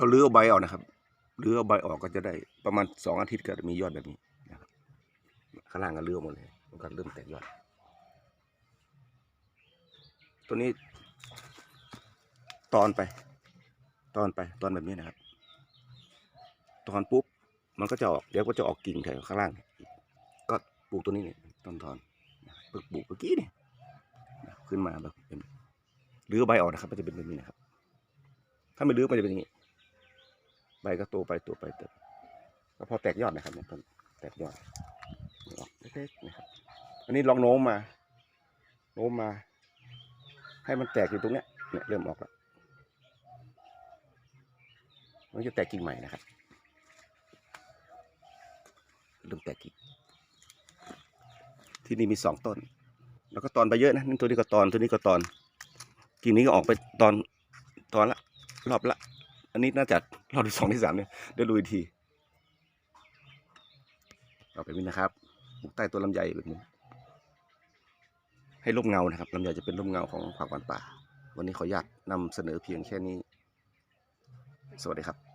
เราเลื้อใบออกนะครับเลื้อใบออกก็จะได้ประมาณสองอาทิตย์ก็จะมียอดแบบนี้นะครับข้างล่างก็เลื้อหมดเลยมันก็เริ่มแตกยอด ตัวนี้ตอนไป ตอนไปตอนแบบนี้นะครับ ตอนปุ๊บมันก็จะออกเดี๋ยวก็จะออกกิ่งแถวข้างล่าง ก็ปลูกตัวนี้เนี่ยต้นทอนเพิ่งปลูกเมื่อกี้เนี่ยขึ้นมาแบบเป็นรื้อใบออกนะครับ มันจะเป็นแบบนี้นะครับ ถ้าไม่รื้อมันจะเป็นอย่างนี้ ใบก็โตไปโตไปเติบก็พอแตกยอดนะครับเนี่ยต้นแตกยอดออกเล็กๆนะครับอันนี้ลองโน้มมา โน้มมา ให้มันแตกอยู่ตรงเนี้ยเนี่ยเริ่มออกแล้วมันจะแตกกิ่งใหม่นะครับเริ่มแตกกิ่งที่นี่มีสองต้น แล้วก็ตอนไปเยอะนะนี่ตัวนี้ก็ตอนตัวนี้ก็ตอนกิ่งนี้ก็ออกไปตอนตอนละรอบละ อันนี้น่าจะรอบที่สองที่สามเนี่ยได้ลุยวดูอีกทีเอาไปนี้นะครับปลูกใต้ตัวลำไยแบบนี้ ให้ร่มเงานะครับลำไยจะเป็นร่มเงาของผักหวานป่า วันนี้ขออนุญาตนำเสนอเพียงแค่นี้ สวัสดีครับ